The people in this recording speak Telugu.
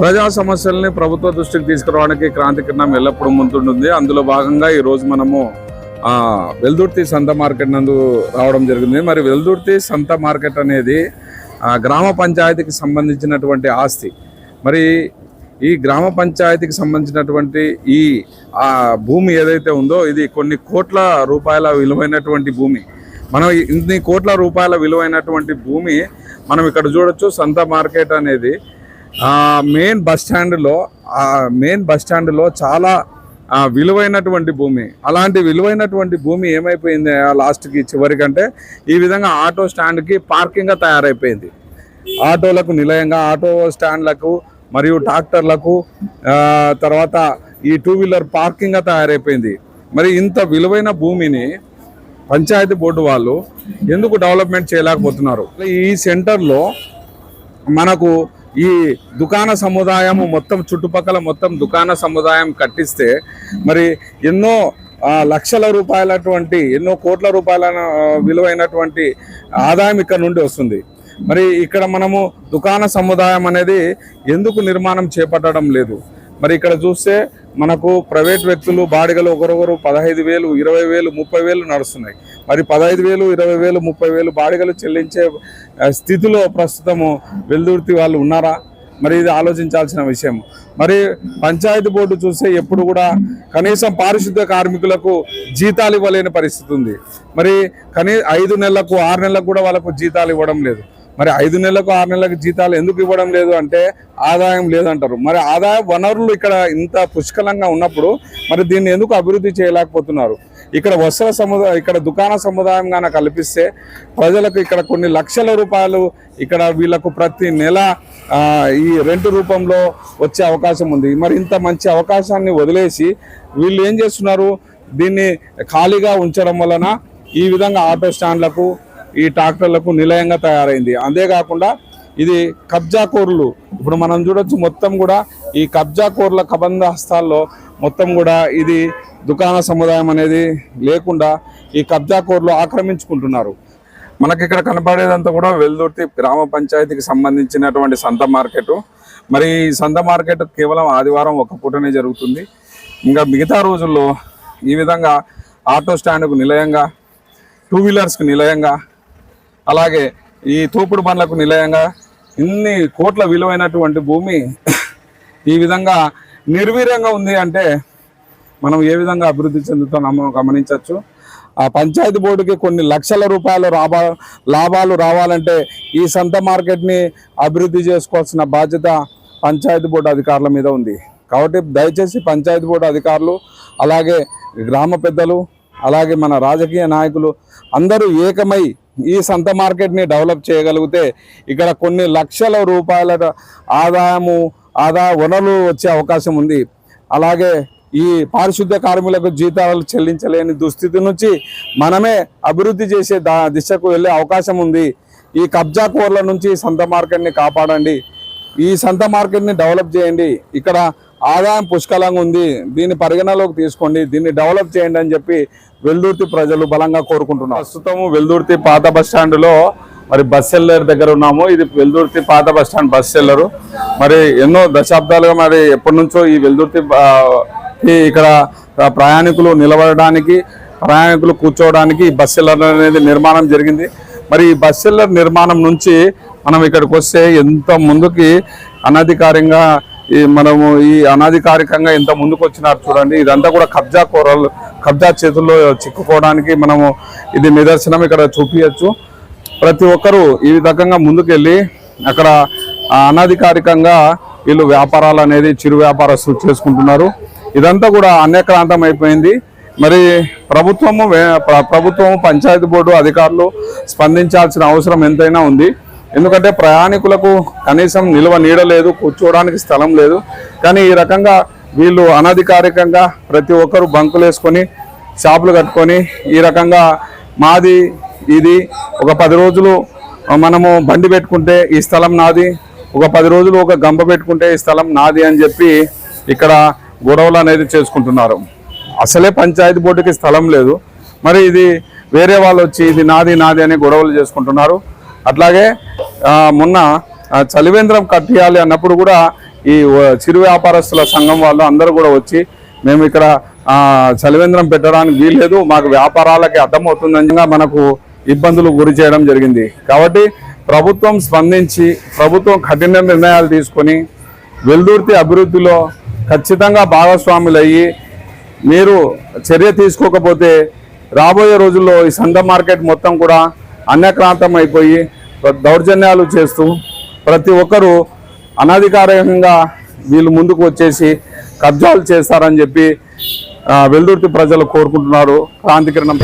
ప్రజా సమస్యల్ని ప్రభుత్వ దృష్టికి తీసుకురావడానికి క్రాంతి కిరణం ఎల్లప్పుడూ ముందుంటుంది. అందులో భాగంగా ఈరోజు మనము వెల్దుర్తి సంత మార్కెట్ నందు రావడం జరిగింది. మరి వెల్దుర్తి సంత మార్కెట్ అనేది గ్రామ పంచాయతీకి సంబంధించినటువంటి ఆస్తి. మరి ఈ గ్రామ పంచాయతీకి సంబంధించినటువంటి ఈ భూమి ఏదైతే ఉందో ఇది కొన్ని కోట్ల రూపాయల విలువైనటువంటి భూమి. మనం ఇన్ని కోట్ల రూపాయల విలువైనటువంటి భూమి మనం ఇక్కడ చూడొచ్చు. సంత మార్కెట్ అనేది మెయిన్ బస్ స్టాండ్లో మెయిన్ బస్ స్టాండ్లో చాలా విలువైనటువంటి భూమి. అలాంటి విలువైనటువంటి భూమి ఏమైపోయింది ఆ లాస్ట్కి చివరికంటే ఈ విధంగా ఆటో స్టాండ్కి పార్కింగ్గా తయారైపోయింది. ఆటోలకు నిలయంగా ఆటో స్టాండ్లకు మరియు ట్రాక్టర్లకు తర్వాత ఈ టూ వీలర్ పార్కింగ్గా తయారైపోయింది. మరి ఇంత విలువైన భూమిని పంచాయతీ బోర్డు వాళ్ళు ఎందుకు డెవలప్మెంట్ చేయలేకపోతున్నారు? ఈ సెంటర్లో మనకు ఈ దుకాణ సముదాయం మొత్తం చుట్టుపక్కల మొత్తం దుకాణ సముదాయం కట్టిస్తే మరి ఎన్నో లక్షల రూపాయలటువంటి ఎన్నో కోట్ల రూపాయల విలువైనటువంటి ఆదాయం ఇక్కడ నుండి వస్తుంది. మరి ఇక్కడ మనము దుకాణ సముదాయం అనేది ఎందుకు నిర్మాణం చేపట్టడం లేదు? మరి ఇక్కడ చూస్తే మనకు ప్రైవేట్ వ్యక్తులు బాడిగలు ఒకరొకరు పదహైదు వేలు ఇరవై వేలు ముప్పై వేలు నడుస్తున్నాయి. మరి పదహైదు వేలు ఇరవై వేలు ముప్పై వేలు బాడిగలు చెల్లించే స్థితిలో ప్రస్తుతము వెల్దుర్తి వాళ్ళు ఉన్నారా? మరి ఇది ఆలోచించాల్సిన విషయం. మరి పంచాయతీ బోర్డు చూస్తే ఎప్పుడు కూడా కనీసం పారిశుద్ధ్య కార్మికులకు జీతాలు ఇవ్వలేని పరిస్థితి ఉంది. మరి కనీ ఐదు నెలలకు ఆరు నెలలకు కూడా వాళ్ళకు జీతాలు ఇవ్వడం లేదు. మరి ఐదు నెలలకు ఆరు నెలలకు జీతాలు ఎందుకు ఇవ్వడం లేదు అంటే ఆదాయం లేదంటారు. మరి ఆదాయ వనరులు ఇక్కడ ఇంత పుష్కలంగా ఉన్నప్పుడు మరి దీన్ని ఎందుకు అభివృద్ధి చేయలేకపోతున్నారు? ఇక్కడ వస్త్ర సముదాయం ఇక్కడ దుకాణ సముదాయం గాన కల్పిస్తే ప్రజలకు ఇక్కడ కొన్ని లక్షల రూపాయలు ఇక్కడ వీళ్ళకు ప్రతి నెల ఈ రెంట్ రూపంలో వచ్చే అవకాశం ఉంది. మరి ఇంత మంచి అవకాశాన్ని వదిలేసి వీళ్ళు ఏం చేస్తున్నారు? దీన్ని ఖాళీగా ఉంచడం వలన ఈ విధంగా ఆటో స్టాండ్లకు ఈ ట్రాక్టర్లకు నిలయంగా తయారైంది. అంతేకాకుండా ఇది కబ్జా కోర్లు. ఇప్పుడు మనం చూడొచ్చు మొత్తం కూడా ఈ కబ్జా కోర్ల కబంధ హస్తాల్లో మొత్తం కూడా ఇది దుకాణ సముదాయం అనేది లేకుండా ఈ కబ్జా కోర్లు ఆక్రమించుకుంటున్నారు. మనకి ఇక్కడ కనపడేదంతా కూడా వెల్దుర్తి గ్రామ పంచాయతీకి సంబంధించినటువంటి సంత మార్కెట్. మరి ఈ సంత మార్కెట్ కేవలం ఆదివారం ఒక పూటనే జరుగుతుంది. ఇంకా మిగతా రోజుల్లో ఈ విధంగా ఆటో స్టాండ్కు నిలయంగా టూ వీలర్స్కు నిలయంగా అలాగే ఈ తోపుడు బండ్లకు నిలయంగా ఇన్ని కోట్ల విలువైనటువంటి భూమి ఈ విధంగా నిర్వీర్యంగా ఉంది అంటే మనం ఏ విధంగా అభివృద్ధి చెందుతున్నామో గమనించవచ్చు. ఆ పంచాయతీ బోర్డుకి కొన్ని లక్షల రూపాయల రాబా లాభాలు రావాలంటే ఈ సంత మార్కెట్ని అభివృద్ధి చేసుకోవాల్సిన బాధ్యత పంచాయతీ బోర్డు అధికారుల మీద ఉంది. కాబట్టి దయచేసి పంచాయతీ బోర్డు అధికారులు అలాగే గ్రామ పెద్దలు అలాగే మన రాజకీయ నాయకులు అందరూ ఏకమై ఈ సంత మార్కెట్ని డెవలప్ చేయగలిగితే ఇక్కడ కొన్ని లక్షల రూపాయల ఆదాయము ఆదాయ వనరులు వచ్చే అవకాశం ఉంది. అలాగే ఈ పారిశుద్ధ్య కార్మికులకు జీతాలు చెల్లించలేని దుస్థితి నుంచి మనమే అభివృద్ధి చేసే దా దిశకు వెళ్ళే అవకాశం ఉంది. ఈ కబ్జా కోర్ల నుంచి సంత మార్కెట్ని కాపాడండి. ఈ సంత మార్కెట్ని డెవలప్ చేయండి. ఇక్కడ ఆదాయం పుష్కలంగా ఉంది. దీన్ని పరిగణలోకి తీసుకోండి. దీన్ని డెవలప్ చేయండి అని చెప్పి వెల్దుర్తి ప్రజలు బలంగా కోరుకుంటున్నారు. ప్రస్తుతం వెల్దుర్తి పాత బస్ స్టాండ్లో మరి బస్ సెల్లర్ దగ్గర ఉన్నాము. ఇది వెల్దుర్తి పాత బస్ స్టాండ్ బస్ సెల్లరు. మరి ఎన్నో దశాబ్దాలుగా మరి ఎప్పటి నుంచో ఈ వెల్దుర్తి ఇక్కడ ప్రయాణికులు నిలబడడానికి ప్రయాణికులు కూర్చోవడానికి ఈ బస్ సెల్లర్ అనేది నిర్మాణం జరిగింది. మరి ఈ బస్ సెల్లర్ నిర్మాణం నుంచి మనం ఇక్కడికి వస్తే ఎంత ముందుకి అనధికారంగా ఈ మనము ఈ అనాధికారికంగా ఎంత ముందుకు వచ్చినారు చూడండి. ఇదంతా కూడా కబ్జా కూరలు కబ్జా చేతుల్లో చిక్కుకోవడానికి మనము ఇది నిదర్శనం ఇక్కడ చూపించచ్చు ప్రతి ఒక్కరూ ఈ విధంగా ముందుకెళ్ళి అక్కడ అనధికారికంగా అనాధికారికంగా వీళ్ళు వ్యాపారాలు అనేది చిరు వ్యాపారస్తులు చేసుకుంటున్నారు. ఇదంతా కూడా అన్యక్రాంతం అయిపోయింది. మరి ప్రభుత్వము ప్రభుత్వము పంచాయతీ బోర్డు అధికారులు స్పందించాల్సిన అవసరం ఎంతైనా ఉంది. ఎందుకంటే ప్రయాణికులకు కనీసం నిల్వ నీడ లేదు కూర్చోవడానికి స్థలం లేదు. కానీ ఈ రకంగా వీళ్ళు అనధికారికంగా ప్రతి ఒక్కరు బంకులు వేసుకొని షాపులు కట్టుకొని ఈ రకంగా మాది ఇది ఒక పది రోజులు మనము బండి పెట్టుకుంటే ఈ స్థలం నాది ఒక పది రోజులు ఒక గంప పెట్టుకుంటే ఈ స్థలం నాది అని చెప్పి ఇక్కడ గొడవలు అనేది చేసుకుంటున్నారు. అసలే పంచాయతీ బోర్డుకి స్థలం లేదు. మరి ఇది వేరే వాళ్ళు వచ్చి ఇది నాది నాది అని గొడవలు చేసుకుంటున్నారు. అట్లాగే మొన్న చలివేంద్రం కట్టియాలి అన్నప్పుడు కూడా ఈ చిరు వ్యాపారస్తుల సంఘం వాళ్ళు అందరూ కూడా వచ్చి మేము ఇక్కడ చలివేంద్రం పెట్టడానికి వీల్లేదు మాకు వ్యాపారాలకి అర్థమవుతుందని మనకు ఇబ్బందులు గురి చేయడం జరిగింది. కాబట్టి ప్రభుత్వం స్పందించి ప్రభుత్వం కఠిన నిర్ణయాలు తీసుకొని వెల్దుర్తి అభివృద్ధిలో ఖచ్చితంగా భాగస్వాములయ్యి మీరు చర్య తీసుకోకపోతే రాబోయే రోజుల్లో ఈ సంత మార్కెట్ మొత్తం కూడా అన్యక్రాంతం అయిపోయి దౌర్జన్యాలు చేస్తూ ప్రతి ఒక్కరూ అనధికారికంగా వీళ్ళు ముందుకు వచ్చేసి కబ్జాలు చేస్తారని చెప్పి వెల్దుర్తి ప్రజలు కోరుకుంటున్నారు. క్రాంతికిరణం